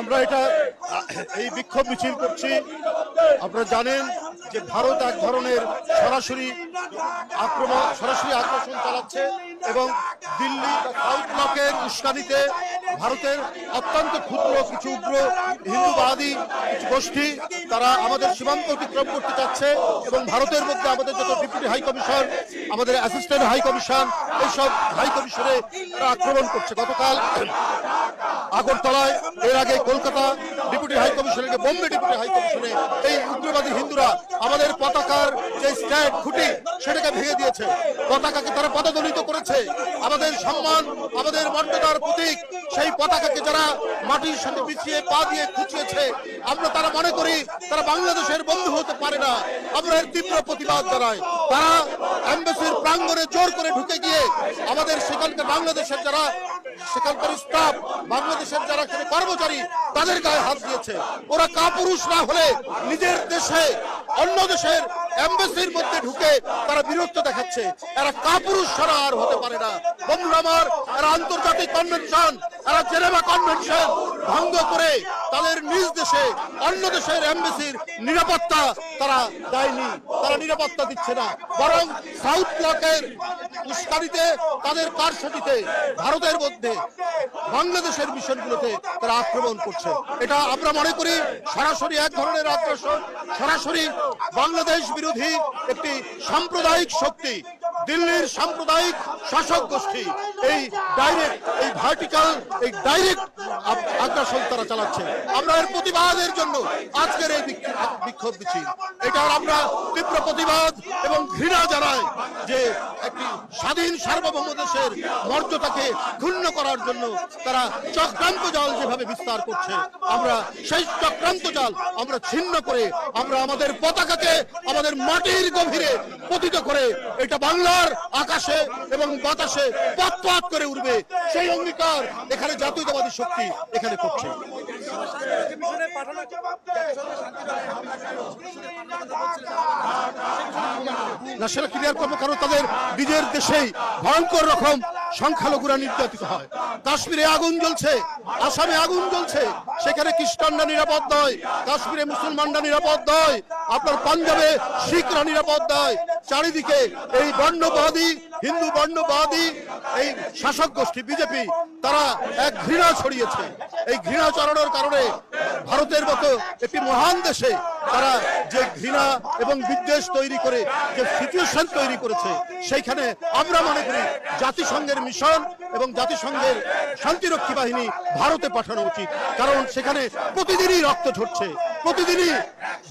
আমরা এটা, এই বিক্ষোভ মিছিল করছি। আপনারা জানেন যে ভারত এক ধরনের সরাসরি আক্রমণ, সরাসরি আগ্রাসন চালাচ্ছে এবং দিল্লি সাউথ ব্লকের উস্কানিতে ভারতের অত্যন্ত ক্ষুদ্র কিছু উগ্র হিন্দুবাদী কিছু গোষ্ঠী, তারা আমাদের সীমান্ত অতিক্রম করতে চাচ্ছে এবং ভারতের মধ্যে আমাদের যত ডেপুটি হাই কমিশন, আমাদের অ্যাসিস্ট্যান্ট হাই কমিশন, এইসব হাই কমিশনে তারা আক্রমণ করছে। গতকাল আগরতলায়, এর আগে কলকাতা ডেপুটি হাই কমিশনে বোম্বে ডেপুটি হাই কমিশনে এই উগ্রবাদী হিন্দুরা আমাদের পতাকার যে স্ট্যান্ড খুঁটি, সেটাকে ভেঙে দিয়েছে। পতাকাকে তারা পদদলিত করেছে। আমাদের সম্মান, আমাদের মর্যাদার প্রতীক, সেই পতাকাকে যারা মাটির সাথে বিছিয়ে পা দিয়ে খুঁচিয়েছে, আমরা তারা মনে করি তারা বাংলাদেশের বন্ধু হতে পারে না। আমরা এর তীব্র প্রতিবাদ জানাই। তারা এম্বাসির প্রাঙ্গণে জোর করে ঢুকে গিয়ে আমাদের সেখানকার বাংলাদেশের যারা সেখানকার স্টাফ বাংলাদেশের যারা কর্মচারী, তাদের গায়ে হাত দিয়েছে। ওরা কাপুরুষ না হলে নিজের দেশে, অন্য দেশের এম্বাসির মধ্যে ঢুকে তারা বিরক্ত দেখাচ্ছে। এরা কাপুরুষ ছাড়া আর হতে পারে না। বন্ধুরা আমার এরা আন্তর্জাতিক কনভেনশন এরা জেনেভা কনভেনশন ভঙ্গ করে তাদের নিজ দেশে, অন্য দেশের এম্বাসির নিরাপত্তা তারা দেয়নি, তারা নিরাপত্তা দিচ্ছে না। বরং সাউথ ব্লকের উস্কানিতে, তাদের কারসাজিতে, ভারতের মধ্যে, বাংলাদেশের মিশনগুলোতে তারা আক্রমণ করছে। এটা আমরা মনে করি সরাসরি এক ধরনের আগ্রাসন, সরাসরি বাংলাদেশ বিরোধী একটি সাম্প্রদায়িক শক্তি, দিল্লির সাম্প্রদায়িক শাসক গোষ্ঠী, এই ডাইরেক্ট এই ভার্টিক্যাল এই ডাইরেক্ট আগ্রাসন তারা চালাচ্ছে। আমরা এর প্রতিবাদের জন্য আজকের এই বিক্ষোভ মিছিল এটার আমরা তীব্র প্রতিবাদ এবং ঘৃণা জানাই যে একটি স্বাধীন সার্বভৌম দেশের মর্যাদাকে ক্ষুণ্ণ করার জন্য তারা চক্রান্ত জাল যেভাবে বিস্তার করছে, আমরা সেই চক্রান্ত জাল আমরা ছিন্ন করে আমরা আমাদের পতাকাকে আমাদের মাটির গভীরে পতিত করে এটা বাংলার আকাশে এবং বাতাসে পথ করে উঠবে সেই অঙ্গীকার এখানে জাতীয়তাবাদী শক্তি এখানে করছে। ক্লিয়ার কারণ তাদের নিজের দেশেই ভয়ঙ্কর রকম সংখ্যালঘুরা নির্যাতিত হয়। কাশ্মীরে আগুন জ্বলছে, আসামে আগুন জ্বলছে, সেখানে খ্রিস্টানরা নিরাপদ নয়, কাশ্মীরে মুসলমানরা নিরাপদ নয়, আপনার পাঞ্জাবে শিখরা নিরাপদ নয়, চারিদিকে এই বর্ণবাদী হিন্দু বর্ণবাদী এই শাসক গোষ্ঠী, বিজেপি, তারা এক ঘৃণা ছড়িয়েছে। এই ঘৃণা ছড়ানোর কারণে ভারতের মতো একটি মহান দেশে তারা যে ঘৃণা এবং বিদ্বেষ তৈরি করে, যে সিচুয়েশন তৈরি করেছে, সেইখানে আমরা মনে করি জাতিসংঘের মিশন এবং জাতিসংঘের শান্তিরক্ষী বাহিনী ভারতে পাঠানো উচিত। কারণ সেখানে প্রতিদিনই রক্ত ঝরছে। প্রতিদিনই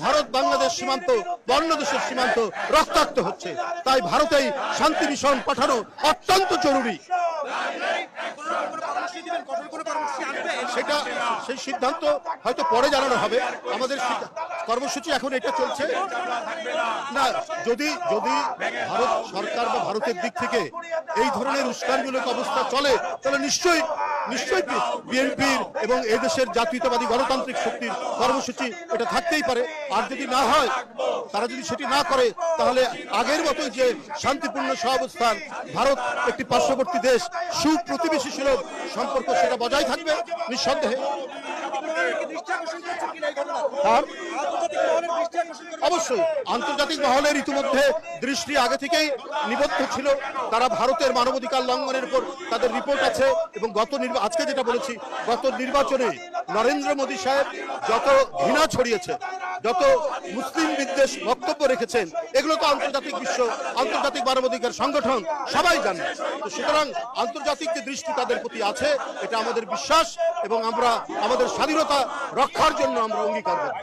ভারত বাংলাদেশ সীমান্ত বন্য দেশের সীমান্ত রক্তাক্ত হচ্ছে। তাই ভারতেই শান্তি মিশন পাঠানো অত্যন্ত জরুরি। সেটা সেই সিদ্ধান্ত হয়তো পরে জানানো হবে। আমাদের কর্মসূচি এখন এটা চলছে। না, যদি যদি ভারত সরকার বা ভারতের দিক থেকে এই ধরনের উস্কানমূলক অবস্থা চলে, তাহলে নিশ্চয়ই নিশ্চয়ই বিএনপির এবং এদেশের জাতীয়তাবাদী গণতান্ত্রিক শক্তির কর্মসূচি এটা থাকতেই পারে। আর যদি না হয় তারা যদি সেটি না করে তাহলে আগের মতো যে শান্তিপূর্ণ সহাবস্থান ভারত একটি পার্শ্ববর্তী দেশ সুপ্রতিবেশী সুলভ সম্পর্ক সেটা বজায় থাকবে নিঃসন্দেহে। আর অবশ্যই, আন্তর্জাতিক মহলের ইতিমধ্যে দৃষ্টি আগে থেকেই নিবদ্ধ ছিল। তারা ভারতের মানবাধিকার লঙ্ঘনের উপর তাদের রিপোর্ট আছে এবং গত আজকে যেটা বলেছি, গত নির্বাচনে নরেন্দ্র মোদী সাহেব যত ঘৃণা ছড়িয়েছে, যত মুসলিম বিদ্বেষ বক্তব্য রেখেছেন, এগুলো তো আন্তর্জাতিক বিশ্ব, আন্তর্জাতিক মানবাধিকার সংগঠন সবাই জানে। তো সুতরাং আন্তর্জাতিক যে দৃষ্টি তাদের প্রতি আছে, এটা আমাদের বিশ্বাস এবং আমরা আমাদের স্বাধীনতা রক্ষার জন্য আমরা অঙ্গীকার করব।